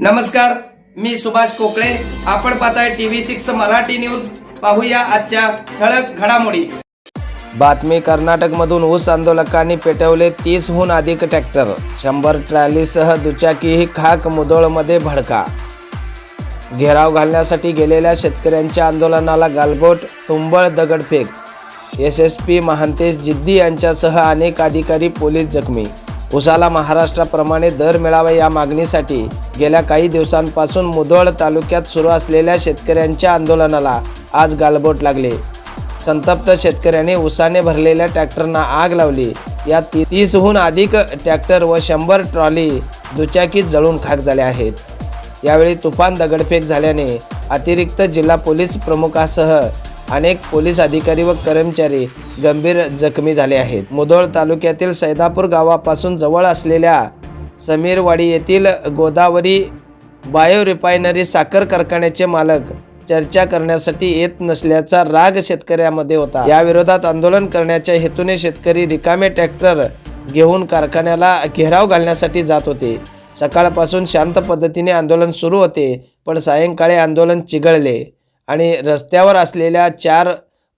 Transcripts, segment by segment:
नमस्कार मी सुभाष कोकळे आपण पाहताय टीव्ही सिक्स मराठी न्यूज. पाहूया आजच्या ठळक घडामोडी. बातमी कर्नाटकमधून ऊस आंदोलकांनी पेटवले तीसहून अधिक ट्रॅक्टर. शंभर ट्रॅलीसह दुचाकीही खाक मुदोळमध्ये भडका. घेराव घालण्यासाठी गेलेल्या शेतकऱ्यांच्या आंदोलनाला गालबोट तुंबळ दगडफेक. एस एस पी महांतेश जिद्दी यांच्यासह अनेक अधिकारी पोलीस जखमी. उसाला महाराष्ट्राप्रमाणे दर मिळावा या मागणीसाठी गेल्या काही दिवसांपासून मुधोळ तालुक्यात सुरू असलेल्या शेतकऱ्यांच्या आंदोलनाला आज गालबोट लागले. संतप्त शेतकऱ्यांनी उसाने भरलेल्या ट्रॅक्टरना आग लावली. या ती- तीसहून अधिक ट्रॅक्टर व शंभर ट्रॉली दुचाकीत जळून खाक झाल्या आहेत. यावेळी तुफान दगडफेक झाल्याने अतिरिक्त जिल्हा पोलीस प्रमुखासह अनेक पोलीस अधिकारी व कर्मचारी गंभीर जखमी झाले आहेत. मुधोळ तालुक्यातील सैदापूर गावापासून जवळ असलेल्या समीरवाडी येथील गोदावरी बायो रिफायनरी साखर कारखान्याचे मालक चर्चा करण्यासाठी येत नसल्याचा राग शेतकऱ्यामध्ये होता. या विरोधात आंदोलन करण्याच्या हेतूने शेतकरी रिकामे ट्रॅक्टर घेऊन कारखान्याला घेराव घालण्यासाठी जात होते. सकाळपासून शांत पद्धतीने आंदोलन सुरू होते पण सायंकाळी आंदोलन चिघळले. आणि रस्त्यावर असलेल्या चार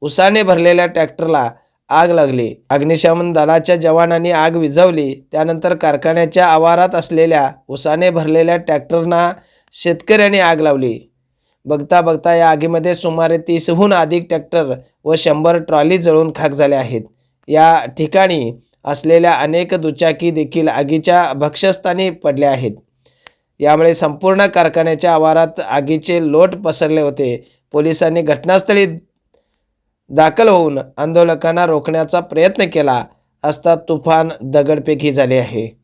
उसाने भरलेल्या ट्रॅक्टरला आग लागली. अग्निशमन दलाच्या जवानांनी आग विझवली. त्यानंतर कारखान्याच्या आवारात असलेल्या उसाने भरलेल्या ट्रॅक्टरना शेतकऱ्यांनी आग लावली. बघता बघता या आगीमध्ये सुमारे तीसहून अधिक ट्रॅक्टर व शंभर ट्रॉली जळून खाक झाल्या आहेत. या ठिकाणी असलेल्या अनेक दुचाकी देखील आगीच्या भक्षस्थानी पडल्या आहेत. यामुळे संपूर्ण कारखान्याच्या आवारात आगीचे लोट पसरले होते. पोलिसांनी घटनास्थळी दाखल होऊन आंदोलकांना रोखण्याचा प्रयत्न केला असता तुफान दगडफेकी झाली आहे.